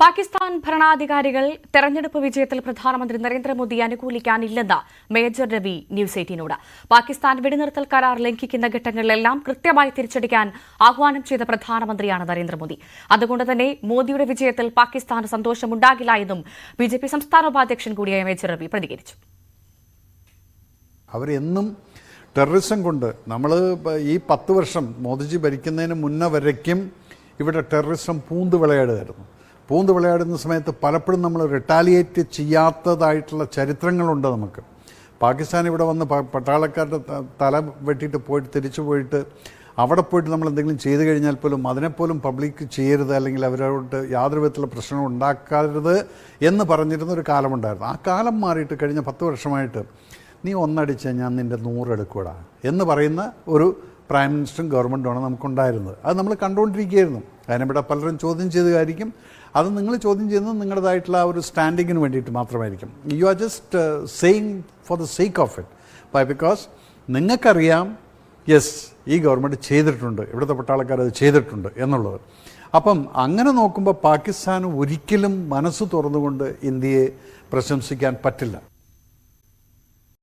പാകിസ്ഥാൻ ഭരണാധികാരികൾ തെരഞ്ഞെടുപ്പ് വിജയത്തിൽ പ്രധാനമന്ത്രി നരേന്ദ്രമോദി അനുകൂലിക്കാനില്ലെന്ന് മേജർ രവി ന്യൂസ് എയ്റ്റീനോട്. പാകിസ്ഥാൻ വെടിനിർത്തൽ കരാർ ലംഘിക്കുന്ന ഘട്ടങ്ങളിലെല്ലാം കൃത്യമായി തിരിച്ചടിക്കാൻ ആഹ്വാനം ചെയ്ത പ്രധാനമന്ത്രിയാണ് നരേന്ദ്രമോദി. അതുകൊണ്ട് തന്നെ മോദിയുടെ വിജയത്തിൽ പാകിസ്ഥാന് സന്തോഷമുണ്ടാകില്ല എന്നും ബി ജെ പി സംസ്ഥാന ഉപാധ്യക്ഷൻ കൂടിയായ മേജർ രവി പ്രതികരിച്ചു. അവരെന്നും ടെററിസം കൊണ്ട് നമ്മൾ ഈ പത്ത് വർഷം മോദിജി ഭരിക്കുന്നതിന് മുന്നേ വരയ്ക്കും ഇവിടെ ടെററിസം പൂന്ത് വിളയാടുമായിരുന്നു പൂന്ത് വിളയാടുന്ന സമയത്ത് പലപ്പോഴും നമ്മൾ റിട്ടാലിയേറ്റ് ചെയ്യാത്തതായിട്ടുള്ള ചരിത്രങ്ങളുണ്ട് നമുക്ക്. പാകിസ്ഥാൻ ഇവിടെ വന്ന് പട്ടാളക്കാരുടെ തല വെട്ടിയിട്ട് പോയിട്ട് തിരിച്ചു പോയിട്ട് അവിടെ പോയിട്ട് നമ്മൾ എന്തെങ്കിലും ചെയ്തു കഴിഞ്ഞാൽ പോലും അതിനെപ്പോലും പബ്ലിക് ചെയ്യരുത് അല്ലെങ്കിൽ അവരോട് യാതൊരു വിധത്തിലുള്ള പ്രശ്നങ്ങൾ ഉണ്ടാക്കരുത് എന്ന് പറഞ്ഞിരുന്ന ഒരു കാലമുണ്ടായിരുന്നു. ആ കാലം മാറിയിട്ട് കഴിഞ്ഞ പത്ത് വർഷമായിട്ട് നീ ഒന്നടിച്ച് ഞാൻ നിന്റെ നൂറെടുക്കൂടാ എന്ന് പറയുന്ന ഒരു പ്രൈം മിനിസ്റ്ററും ഗവൺമെന്റുമാണ് നമുക്കുണ്ടായിരുന്നത്. അത് നമ്മൾ കണ്ടുകൊണ്ടിരിക്കുകയായിരുന്നു. അതിനിവിടെ പലരും ചോദ്യം ചെയ്തതായിരിക്കും. അത് നിങ്ങൾ ചോദ്യം ചെയ്യുന്നത് നിങ്ങളുടേതായിട്ടുള്ള ആ ഒരു സ്റ്റാൻഡിങ്ങിന് വേണ്ടിയിട്ട് മാത്രമായിരിക്കും. You are just saying for the sake of it by because നിങ്ങൾക്കറിയാം യെസ് ഈ ഗവൺമെന്റ് ചെയ്തിട്ടുണ്ട്. ഇവിടുത്തെ പട്ടാളക്കാർ അത് ചെയ്തിട്ടുണ്ട് എന്നുള്ളത്. അപ്പം അങ്ങനെ നോക്കുമ്പോൾ പാകിസ്ഥാന് ഒരിക്കലും മനസ്സ് തുറന്നുകൊണ്ട് ഇന്ത്യയെ പ്രശംസിക്കാൻ പറ്റില്ല.